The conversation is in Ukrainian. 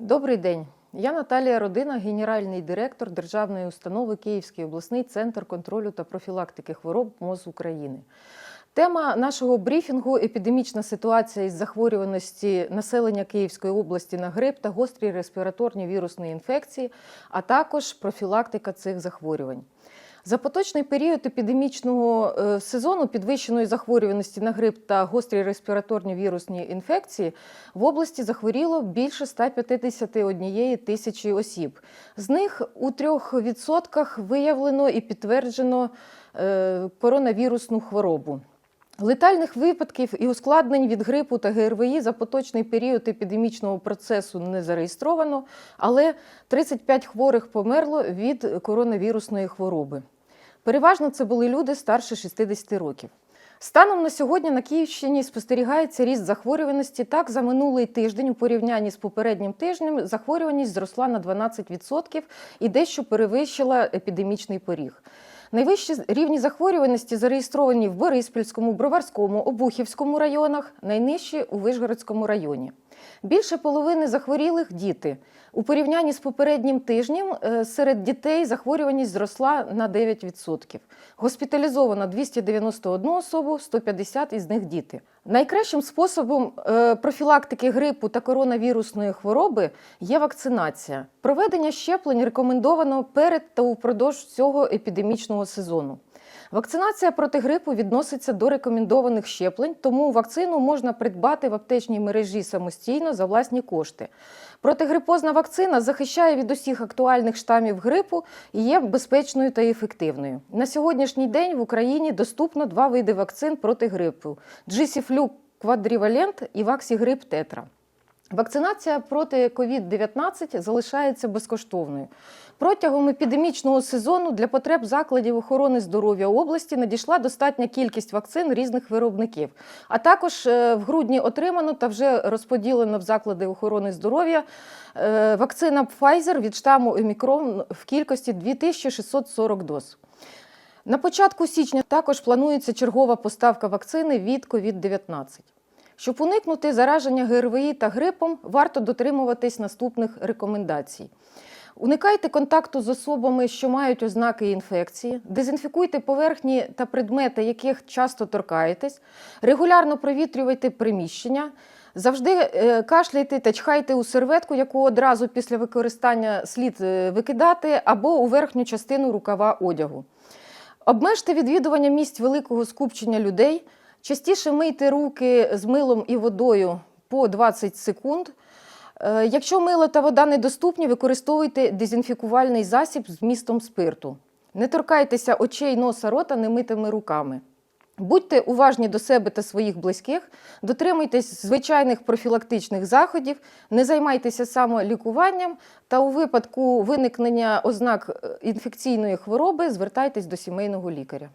Добрий день. Я Наталія Родина, генеральний директор Державної установи Київський обласний центр контролю та профілактики хвороб МОЗ України. Тема нашого брифінгу епідемічна ситуація із захворюваності населення Київської області на грип та гострі респіраторні вірусні інфекції, а також профілактика цих захворювань. За поточний період епідемічного е, сезону підвищеної захворюваності на грип та гострі респіраторні вірусні інфекції в області захворіло більше 151 тисячі осіб. З них у 3% виявлено і підтверджено е, коронавірусну хворобу. Летальних випадків і ускладнень від грипу та ГРВІ за поточний період епідемічного процесу не зареєстровано, але 35 хворих померло від коронавірусної хвороби. Переважно це були люди старше 60 років. Станом на сьогодні на Київщині спостерігається ріст захворюваності. Так, за минулий тиждень у порівнянні з попереднім тижнем захворюваність зросла на 12% і дещо перевищила епідемічний поріг. Найвищі рівні захворюваності зареєстровані в Бориспільському, Броварському, Обухівському районах, найнижчі у Вишгородському районі. Більше половини захворілих діти. У порівнянні з попереднім тижнем е, серед дітей захворюваність зросла на 9%. Госпіталізовано 291 особу, 150 із них діти. Найкращим способом е, профілактики грипу та коронавірусної хвороби є вакцинація. Проведення щеплень рекомендовано перед та упродовж цього епідемічного сезону. Вакцинація проти грипу відноситься до рекомендованих щеплень, тому вакцину можна придбати в аптечній мережі самостійно за власні кошти. Протигрипозна вакцина захищає від усіх актуальних штамів грипу і є безпечною та ефективною. На сьогоднішній день в Україні доступно два види вакцин проти грипу: GC-Flu Quadrivalent і Vaxi-Grip Tetra. Вакцинація проти COVID-19 залишається безкоштовною. Протягом епідемічного сезону для потреб закладів охорони здоров'я області надійшла достатня кількість вакцин різних виробників. А також е, в грудні отримано та вже розподілено в заклади охорони здоров'я е, вакцина Pfizer від штаму Омікрон в кількості 2640 доз. На початку січня також планується чергова поставка вакцини від COVID-19. Щоб уникнути зараження ГРВІ та грипом, варто дотримуватись наступних рекомендацій. Уникайте контакту з особами, що мають ознаки інфекції, дезінфікуйте поверхні та предмети, яких часто торкаєтесь, регулярно провітрювайте приміщення, завжди е, кашляйте та чхайте у серветку, яку одразу після використання слід е, викидати, або у верхню частину рукава одягу. Обмежте відвідування місць великого скупчення людей. Частіше мийте руки з милом і водою по 20 секунд. Е, Якщо мило та вода недоступні, використовуйте дезінфікувальний засіб з вмістом спирту. Не торкайтеся очей, носа, рота немитими руками. Будьте уважні до себе та своїх близьких, дотримуйтесь звичайних профілактичних заходів, не займайтеся самолікуванням та у випадку виникнення ознак е, інфекційної хвороби звертайтесь до сімейного лікаря.